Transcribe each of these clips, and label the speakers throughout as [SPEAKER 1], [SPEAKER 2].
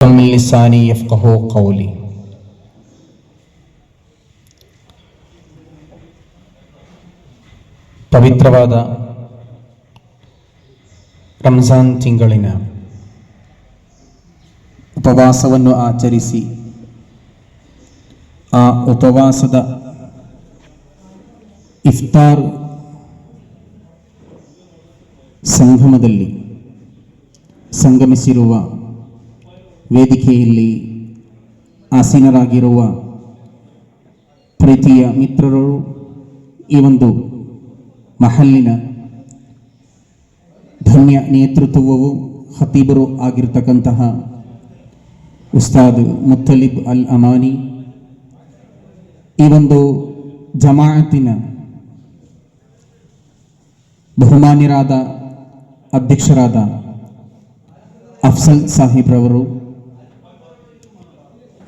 [SPEAKER 1] من لساني يفقه قولي ಪವಿತ್ರವಾದ ರಂಜಾನ್ ತಿಂಗಳಿನ ಉಪವಾಸವನ್ನು ಆಚರಿಸಿ ಆ ಉಪವಾಸದ ಇಫ್ತಾರ್ ಸಂಗಮದಲ್ಲಿ ಸಂಗಮಿಸಿರುವ ವೇದಿಕೆಯಲ್ಲಿ ಆಸೀನರಾಗಿರುವ ಪ್ರೀತಿಯ ಮಿತ್ರರು ಈ ಒಂದು ಮಹಲ್ಲಿನ ಧನ್ಯ ನೇತೃತ್ವವು ಹತೀಬರು ಆಗಿರ್ತಕ್ಕಂತಹ ಉಸ್ತಾದ್ ಮುತ್ತಲಿಬ್ ಅಲ್ ಅಮಾನಿ. ಈ ಒಂದು ಜಮಾಯತಿನ ಬಹುಮಾನ್ಯರಾದ ಅಧ್ಯಕ್ಷರಾದ ಅಫ್ಸಲ್ ಸಾಹಿಬ್ರವರು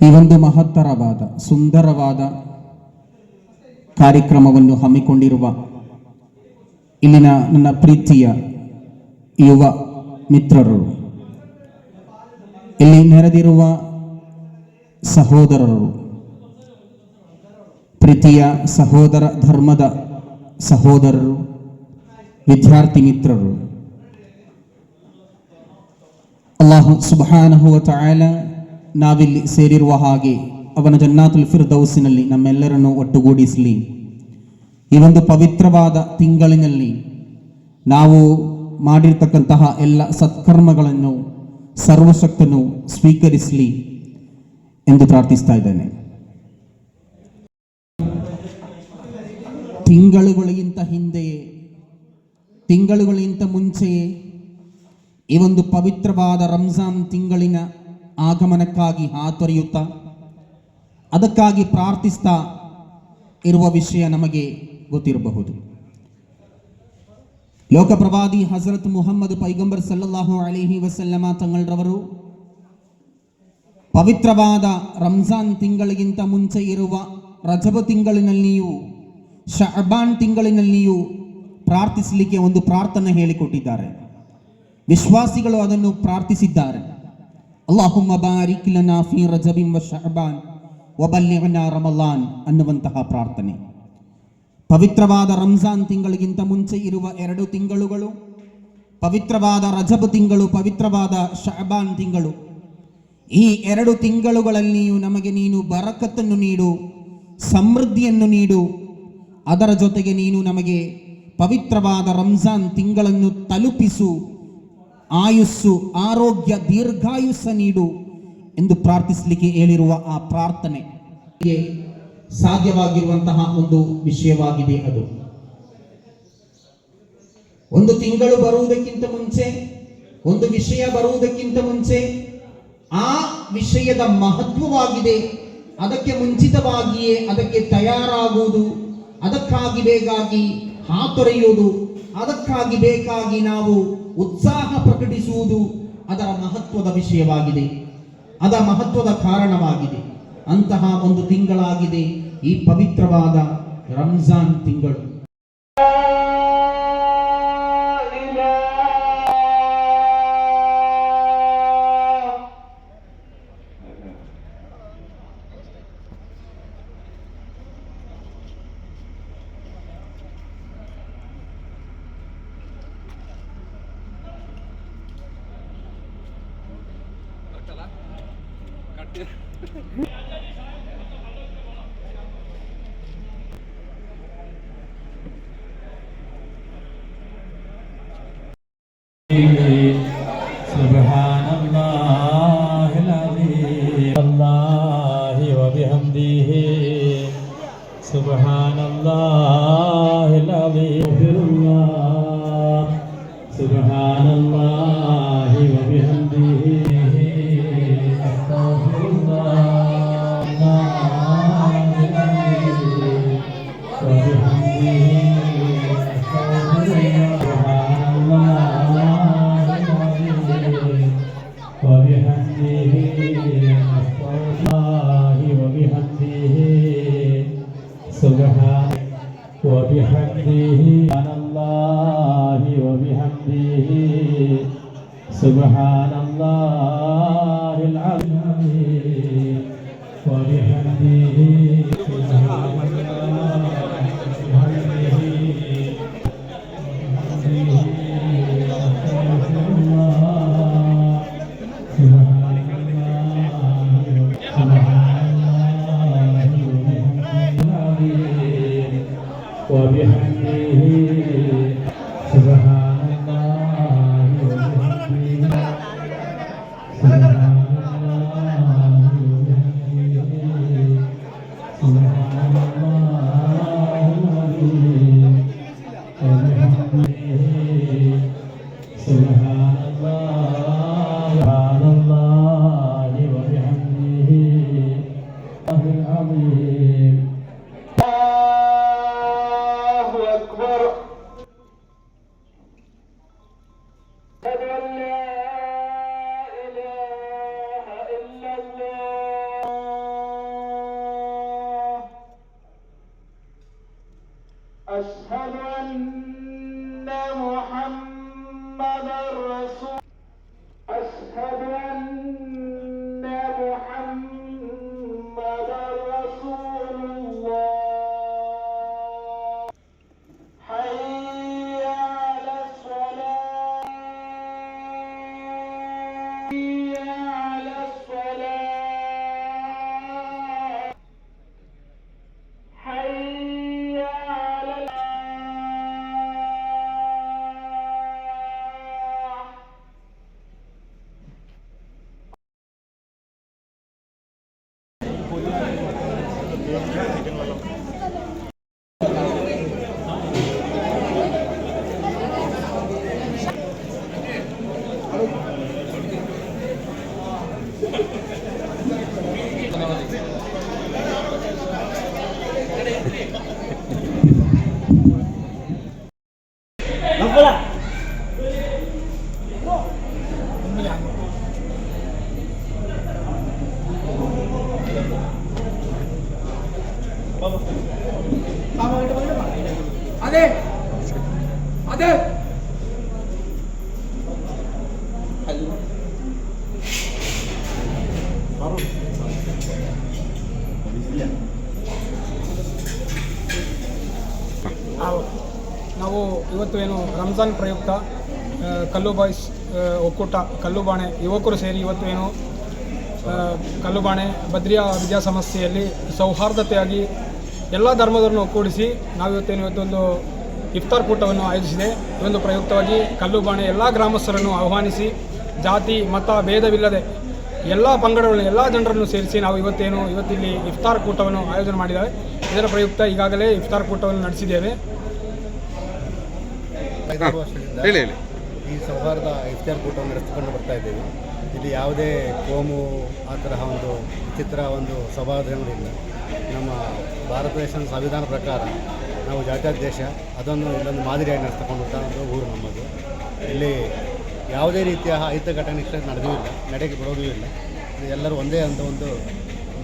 [SPEAKER 1] ಈ ಒಂದು ಮಹತ್ತರವಾದ, ಸುಂದರವಾದ ಕಾರ್ಯಕ್ರಮವನ್ನು ಹಮ್ಮಿಕೊಂಡಿರುವ ಇಲ್ಲಿನ ನನ್ನ ಪ್ರೀತಿಯ ಯುವ ಮಿತ್ರರು. ಇಲ್ಲಿ ನೆರೆದಿರುವ ಸಹೋದರರು. ಪ್ರೀತಿಯ ಸಹೋದರ ಧರ್ಮದ ಸಹೋದರರು, ವಿದ್ಯಾರ್ಥಿ ಮಿತ್ರರು. ಅಲ್ಲಾಹು ಸುಬಹಾನಹುವ ತಾಯಾಲ ನಾವಿಲ್ಲಿ ಸೇರಿರುವ ಹಾಗೆ ಅವನ ಜನ್ನಾತುಲ್ ಫಿರ್ದೌಸಿನಲ್ಲಿ ನಮ್ಮೆಲ್ಲರನ್ನು ಒಟ್ಟುಗೂಡಿಸಲಿ. ಈ ಒಂದು ಪವಿತ್ರವಾದ ತಿಂಗಳಿನಲ್ಲಿ ನಾವು ಮಾಡಿರ್ತಕ್ಕಂತಹ ಎಲ್ಲ ಸತ್ಕರ್ಮಗಳನ್ನು ಸರ್ವಶಕ್ತನು ಸ್ವೀಕರಿಸಲಿ ಎಂದು ಪ್ರಾರ್ಥಿಸ್ತಾ ಇದ್ದೇನೆ. ತಿಂಗಳುಗಳಿಗಿಂತ ಹಿಂದೆಯೇ, ತಿಂಗಳುಗಳಿಗಿಂತ ಮುಂಚೆಯೇ ಈ ಒಂದು ಪವಿತ್ರವಾದ ರಂಜಾನ್ ತಿಂಗಳಿನ ಆಗಮನಕ್ಕಾಗಿ ಹಾತೊರೆಯುತ್ತಾ, ಅದಕ್ಕಾಗಿ ಪ್ರಾರ್ಥಿಸ್ತಾ ಇರುವ ವಿಷಯ ನಮಗೆ ಗೊತ್ತಿರಬಹುದು. ಲೋಕಪ್ರವಾದಿ ಹಜರತ್ ಮುಹಮ್ಮದ್ ಪೈಗಂಬರ್ ಸಲ್ಲಲ್ಲಾಹು ಅಲಿಹಿ ವಸಲ್ಲಮ ತಂಗಳರವರು ಪವಿತ್ರವಾದ ರಂಜಾನ್ ತಿಂಗಳಿಗಿಂತ ಮುಂಚೆ ಇರುವ ರಜಬ ತಿಂಗಳಿನಲ್ಲಿಯೂ ಶಅಬಾನ್ ತಿಂಗಳಿನಲ್ಲಿಯೂ ಪ್ರಾರ್ಥಿಸಲಿಕ್ಕೆ ಒಂದು ಪ್ರಾರ್ಥನೆ ಹೇಳಿಕೊಟ್ಟಿದ್ದಾರೆ. ವಿಶ್ವಾಸಿಗಳು ಅದನ್ನು ಪ್ರಾರ್ಥಿಸಿದ್ದಾರೆ. ಅಲ್ಲಾಹುಮ್ಮ ಬಾರಿಕ್ لنا في رجب وشعبان وبلغنا رمضان ಅನ್ನುವಂತಹ ಪ್ರಾರ್ಥನೆ. ಪವಿತ್ರವಾದ ರಂಜಾನ್ ತಿಂಗಳಿಗಿಂತ ಮುಂಚೆ ಇರುವ ಎರಡು ತಿಂಗಳುಗಳು, ಪವಿತ್ರವಾದ ರಜಬ್ ತಿಂಗಳು, ಪವಿತ್ರವಾದ ಶಹಬಾನ್ ತಿಂಗಳು. ಈ ಎರಡು ತಿಂಗಳುಗಳಲ್ಲಿಯೂ ನಮಗೆ ನೀನು ಬರಕತ್ತನ್ನು ನೀಡು, ಸಮೃದ್ಧಿಯನ್ನು ನೀಡು. ಅದರ ಜೊತೆಗೆ ನೀನು ನಮಗೆ ಪವಿತ್ರವಾದ ರಂಜಾನ್ ತಿಂಗಳನ್ನು ತಲುಪಿಸು. ಆಯುಸ್ಸು, ಆರೋಗ್ಯ, ದೀರ್ಘಾಯುಸ್ಸ ನೀಡು ಎಂದು ಪ್ರಾರ್ಥಿಸಲಿಕ್ಕೆ ಹೇಳಿರುವ ಆ ಪ್ರಾರ್ಥನೆಗೆ ಸಾಧ್ಯವಾಗಿರುವಂತಹ ಒಂದು ವಿಷಯವಾಗಿದೆ ಅದು. ಒಂದು ತಿಂಗಳು ಬರುವುದಕ್ಕಿಂತ ಮುಂಚೆ, ಒಂದು ವಿಷಯ ಬರುವುದಕ್ಕಿಂತ ಮುಂಚೆ ಆ ವಿಷಯದ ಮಹತ್ವವಾಗಿದೆ. ಅದಕ್ಕೆ ಮುಂಚಿತವಾಗಿಯೇ ಅದಕ್ಕೆ ತಯಾರಾಗುವುದು, ಅದಕ್ಕಾಗಿ ಬೇಕಾಗಿ ಹಾತೊರೆಯುವುದು ಅದಕ್ಕಾಗಿ ಬೇಕಾಗಿ ನಾವು ಉತ್ಸಾಹ ಪ್ರಕಟಿಸುವುದು ಅದರ ಮಹತ್ವದ ವಿಷಯವಾಗಿದೆ. ಅದರ ಮಹತ್ವದ ಕಾರಣವಾಗಿದೆ. ಅಂತಹ ಒಂದು ತಿಂಗಳಾಗಿದೆ ಈ ಪವಿತ್ರವಾದ ರಂಜಾನ್ ತಿಂಗಳು.
[SPEAKER 2] Amen. سبحان الله العظيم. وبحمده العظيم. الله
[SPEAKER 3] أكبر. أشهد ನಾವು ಇವತ್ತು ಏನು ರಂಜಾನ್ ಪ್ರಯುಕ್ತ ಕಲ್ಲು ಬಾಯ್ಸ್ ಒಕ್ಕೂಟ ಕಲ್ಲುಬಾಣೆ ಯುವಕರು ಸೇರಿ ಇವತ್ತು ಏನು ಕಲ್ಲು ಕಲ್ಲುಬಾಣೆ ಬದ್ರಿಯಾ ವಿದ್ಯಾಸಂಸ್ಥೆಯಲ್ಲಿ ಸೌಹಾರ್ದತೆಯಾಗಿ ಎಲ್ಲ ಧರ್ಮದನ್ನು ಒಕ್ಕೂಡಿಸಿ ನಾವಿವತ್ತೇನು ಇವತ್ತೊಂದು ಇಫ್ತಾರ್ ಕೂಟವನ್ನು ಆಯೋಜಿಸಿದೆ. ಇದೊಂದು ಪ್ರಯುಕ್ತವಾಗಿ ಕಲ್ಲುಬಾಣೆ ಎಲ್ಲ ಗ್ರಾಮಸ್ಥರನ್ನು ಆಹ್ವಾನಿಸಿ ಜಾತಿ ಮತ ಭೇದವಿಲ್ಲದೆ ಎಲ್ಲ ಪಂಗಡಗಳನ್ನು ಎಲ್ಲ ಜನರನ್ನು ಸೇರಿಸಿ ನಾವು ಇವತ್ತೇನು ಇವತ್ತಿಲ್ಲಿ ಇಫ್ತಾರ್ ಕೂಟವನ್ನು ಆಯೋಜನೆ ಮಾಡಿದ್ದಾರೆ ಇದರ ಪ್ರಯುಕ್ತ ಈಗಾಗಲೇ ಇಫ್ತಾರ್ ಕೂಟವನ್ನು ನಡೆಸಿದ್ದೇವೆ.
[SPEAKER 4] ಐದಾರು ವರ್ಷದಿಂದ ಈ ಸೌಹಾರ್ದ ಇಫ್ತಾರ್ ಕೂಟವನ್ನು ನಡೆಸಿಕೊಂಡು ಬರ್ತಾ ಇದ್ದೇವೆ. ಇಲ್ಲಿ ಯಾವುದೇ ಕೋಮು ಆ ತರಹ ಒಂದು ವಿಚಿತ್ರ ಒಂದು ಸೌಹಾರ್ದಗಳಿಲ್ಲ ನಮ್ಮ ಭಾರತ ದೇಶದ ಸಂವಿಧಾನ ಪ್ರಕಾರ ನಾವು ಜಾತ್ಯಾತ ದೇಶ ಅದನ್ನು ಇಲ್ಲೊಂದು ಮಾದರಿಯಾಗಿ ನಡೆಸ್ತಕ್ಕಂಥ ಒಂದು ಊರು ನಮ್ಮದು. ಇಲ್ಲಿ ಯಾವುದೇ ರೀತಿಯ ಅಹಿತ ಘಟನೆ ನಡೆದೂ ಇಲ್ಲ ನಡೆಗೆ ಬರೋದೂ ಇಲ್ಲ. ಎಲ್ಲರೂ ಒಂದೇ ಅಂತ ಒಂದು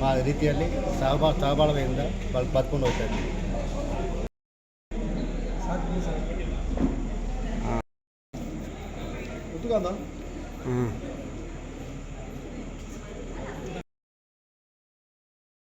[SPEAKER 4] ಮಾ ರೀತಿಯಲ್ಲಿ ಸಹಬಾ ಸಹಬಾಳ್ವೆಯಿಂದ ಬಲ್ ಬದ್ಕೊಂಡು ಹೋಗ್ತಾ ಇದ್ದೀವಿ.
[SPEAKER 5] ಹ್ಞೂ